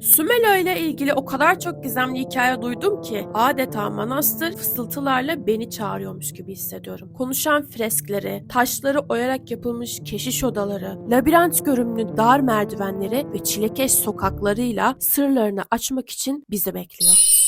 Sümela ile ilgili o kadar çok gizemli hikaye duydum ki adeta manastır fısıltılarla beni çağırıyormuş gibi hissediyorum. Konuşan freskleri, taşları oyarak yapılmış keşiş odaları, labirent görünümlü dar merdivenleri ve çilekeş sokaklarıyla sırlarını açmak için bizi bekliyor.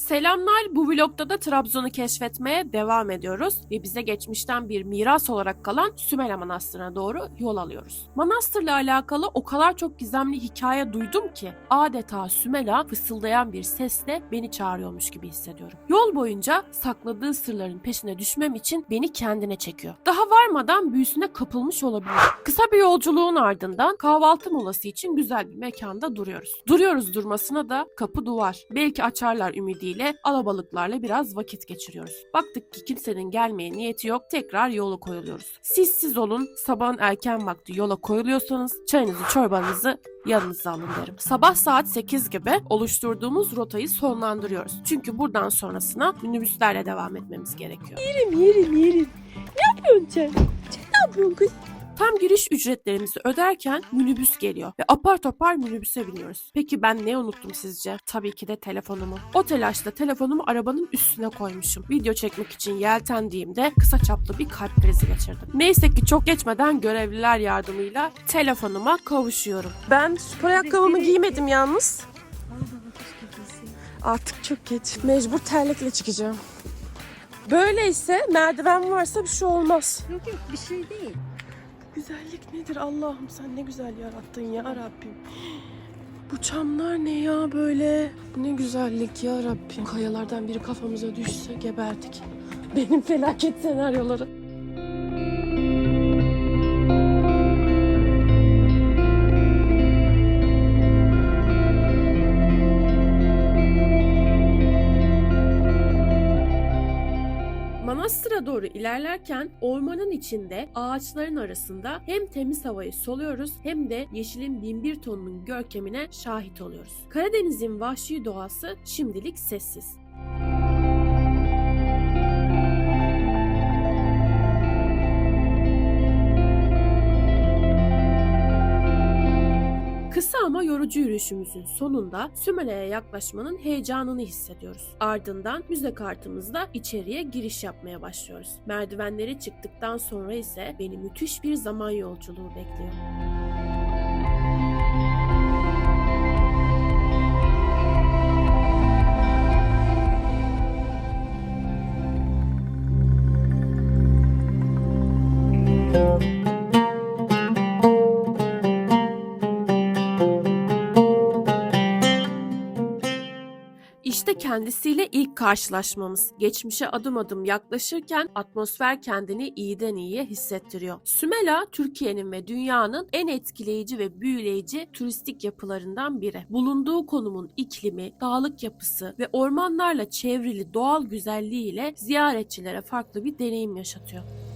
Selamlar. Bu vlogda da Trabzon'u keşfetmeye devam ediyoruz ve bize geçmişten bir miras olarak kalan Sümele Manastırı'na doğru yol alıyoruz. Manastırla alakalı o kadar çok gizemli hikaye duydum ki adeta Sümela fısıldayan bir sesle beni çağırıyormuş gibi hissediyorum. Yol boyunca sakladığı sırların peşine düşmem için beni kendine çekiyor. Daha varmadan büyüsüne kapılmış olabilir. Kısa bir yolculuğun ardından kahvaltı molası için güzel bir mekanda duruyoruz. Duruyoruz durmasına da kapı duvar. Belki açarlar ümidiyle alabalıklarla biraz vakit geçiriyoruz. Baktık ki kimsenin gelmeye niyeti yok. Tekrar yola koyuluyoruz. Siz siz olun. Sabahın erken vakti yola koyuluyorsanız çayınızı çorbanızı yanınıza alın derim. Sabah saat 8 gibi oluşturduğumuz rotayı sonlandırıyoruz. Çünkü buradan sonrasına minibüslerle devam etmemiz gerekiyor. Yerim yerim yerim. Ne yapıyorsun sen? Sen ne yapıyorsun kız? Tam giriş ücretlerimizi öderken minibüs geliyor ve apar topar minibüse biniyoruz. Peki ben ne unuttum sizce? Tabii ki de telefonumu. O telaşla telefonumu arabanın üstüne koymuşum. Video çekmek için yeltendiğimde kısa çaplı bir kalp krizi geçirdim. Neyse ki çok geçmeden görevliler yardımıyla telefonuma kavuşuyorum. Ben spor ayakkabımı giymedim yalnız. Artık çok geç. Mecbur terlikle çıkacağım. Böyleyse merdiven varsa bir şey olmaz. Yok yok bir şey değil. Güzellik nedir Allah'ım sen ne güzel yarattın ya Rabbim. Bu çamlar ne ya böyle? Ne güzellik ya Rabbim. Kayalardan biri kafamıza düşse geberdik. Benim felaket senaryoları. İlerlerken ormanın içinde ağaçların arasında hem temiz havayı soluyoruz hem de yeşilin binbir tonunun görkemine şahit oluyoruz. Karadeniz'in vahşi doğası şimdilik sessiz. Kısa ama yorucu yürüyüşümüzün sonunda Sümele'ye yaklaşmanın heyecanını hissediyoruz. Ardından müze kartımızla içeriye giriş yapmaya başlıyoruz. Merdivenleri çıktıktan sonra ise beni müthiş bir zaman yolculuğu bekliyor. İşte kendisiyle ilk karşılaşmamız. Geçmişe adım adım yaklaşırken atmosfer kendini iyiden iyiye hissettiriyor. Sümela, Türkiye'nin ve dünyanın en etkileyici ve büyüleyici turistik yapılarından biri. Bulunduğu konumun iklimi, dağlık yapısı ve ormanlarla çevrili doğal güzelliğiyle ziyaretçilere farklı bir deneyim yaşatıyor.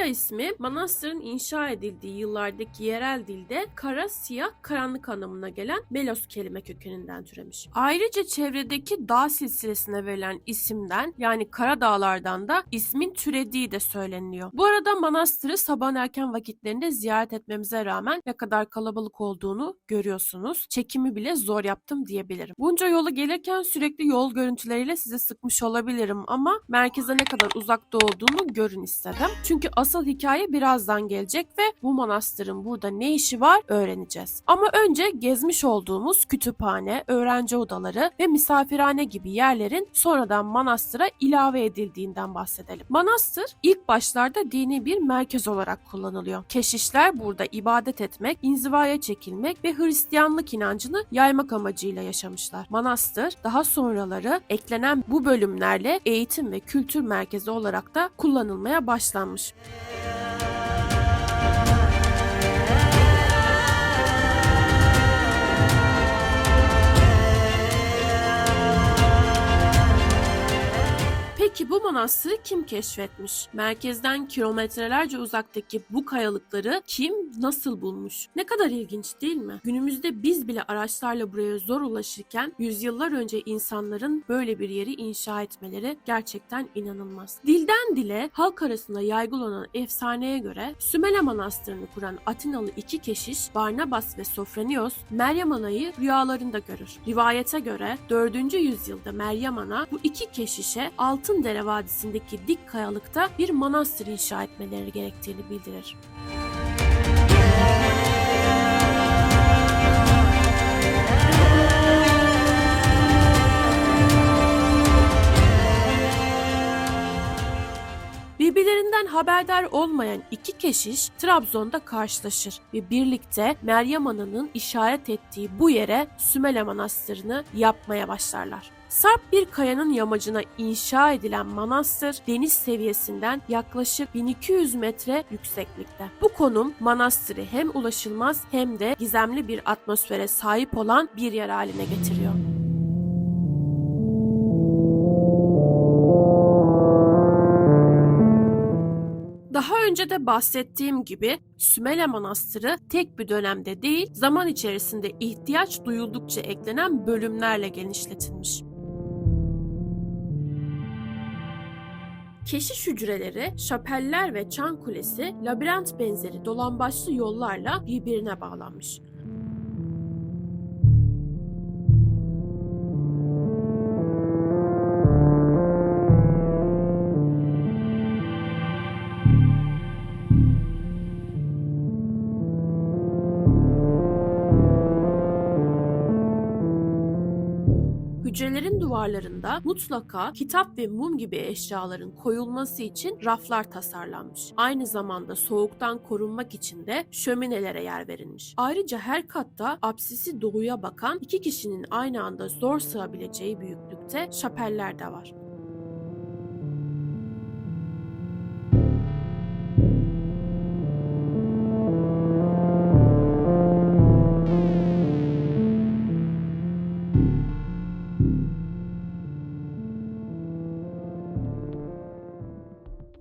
Sümela ismi manastırın inşa edildiği yıllardaki yerel dilde kara, siyah, karanlık anlamına gelen Melos kelime kökeninden türemiş. Ayrıca çevredeki dağ silsilesine verilen isimden yani Kara Dağlardan da ismin türediği de söyleniliyor. Bu arada manastırı sabahın erken vakitlerinde ziyaret etmemize rağmen ne kadar kalabalık olduğunu görüyorsunuz. Çekimi bile zor yaptım diyebilirim. Bunca yolu gelirken sürekli yol görüntüleriyle size sıkmış olabilirim ama merkeze ne kadar uzakta olduğunu görün istedim. Çünkü asıl hikaye birazdan gelecek ve bu manastırın burada ne işi var öğreneceğiz. Ama önce gezmiş olduğumuz kütüphane, öğrenci odaları ve misafirhane gibi yerlerin sonradan manastıra ilave edildiğinden bahsedelim. Manastır ilk başlarda dini bir merkez olarak kullanılıyor. Keşişler burada ibadet etmek, inzivaya çekilmek ve Hristiyanlık inancını yaymak amacıyla yaşamışlar. Manastır daha sonraları eklenen bu bölümlerle eğitim ve kültür merkezi olarak da kullanılmaya başlanmış. Peki manastırı kim keşfetmiş? Merkezden kilometrelerce uzaktaki bu kayalıkları kim nasıl bulmuş? Ne kadar ilginç değil mi? Günümüzde biz bile araçlarla buraya zor ulaşırken yüzyıllar önce insanların böyle bir yeri inşa etmeleri gerçekten inanılmaz. Dilden dile halk arasında yaygın olan efsaneye göre Sümele Manastırı'nı kuran Atinalı iki keşiş Barnabas ve Sofronios Meryem Ana'yı rüyalarında görür. Rivayete göre 4. yüzyılda Meryem Ana bu iki keşişe Altındere Vadisi'ndeki dik kayalıkta bir manastır inşa etmeleri gerektiğini bildirir. Birbirlerinden haberdar olmayan iki keşiş Trabzon'da karşılaşır ve birlikte Meryem Ana'nın işaret ettiği bu yere Sümele Manastırı'nı yapmaya başlarlar. Sarp bir kayanın yamacına inşa edilen manastır deniz seviyesinden yaklaşık 1200 metre yükseklikte. Bu konum manastırı hem ulaşılmaz hem de gizemli bir atmosfere sahip olan bir yer haline getiriyor. Daha önce de bahsettiğim gibi Sümele Manastırı tek bir dönemde değil, zaman içerisinde ihtiyaç duyuldukça eklenen bölümlerle genişletilmiş. Keşiş hücreleri, şapeller ve çan kulesi labirent benzeri dolambaçlı yollarla birbirine bağlanmış. Hücrelerin duvarlarında mutlaka kitap ve mum gibi eşyaların koyulması için raflar tasarlanmış. Aynı zamanda soğuktan korunmak için de şöminelere yer verilmiş. Ayrıca her katta apsisi doğuya bakan iki kişinin aynı anda zor sığabileceği büyüklükte şapeller de var.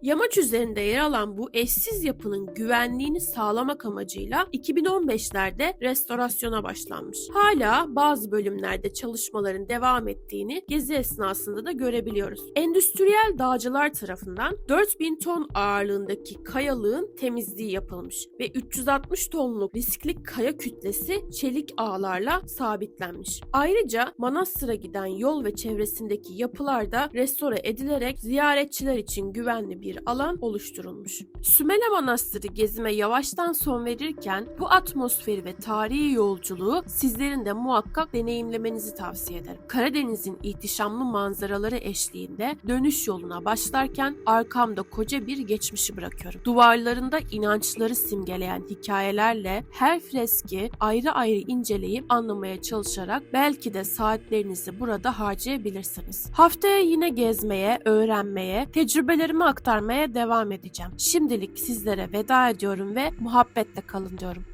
Yamaç üzerinde yer alan bu eşsiz yapının güvenliğini sağlamak amacıyla 2015'lerde restorasyona başlanmış. Hala bazı bölümlerde çalışmaların devam ettiğini gezi esnasında da görebiliyoruz. Endüstriyel dağcılar tarafından 4000 ton ağırlığındaki kayalığın temizliği yapılmış ve 360 tonluk riskli kaya kütlesi çelik ağlarla sabitlenmiş. Ayrıca manastıra giden yol ve çevresindeki yapılar da restore edilerek ziyaretçiler için güvenli bir alan oluşturulmuş. Sümele Manastırı gezime yavaştan son verirken bu atmosferi ve tarihi yolculuğu sizlerin de muhakkak deneyimlemenizi tavsiye ederim. Karadeniz'in ihtişamlı manzaraları eşliğinde dönüş yoluna başlarken arkamda koca bir geçmişi bırakıyorum. Duvarlarında inançları simgeleyen hikayelerle her freski ayrı ayrı inceleyip anlamaya çalışarak belki de saatlerinizi burada harcayabilirsiniz. Haftaya yine gezmeye, öğrenmeye, tecrübelerimi aktarmaya devam edeceğim. Şimdilik sizlere veda ediyorum ve muhabbetle kalın diyorum.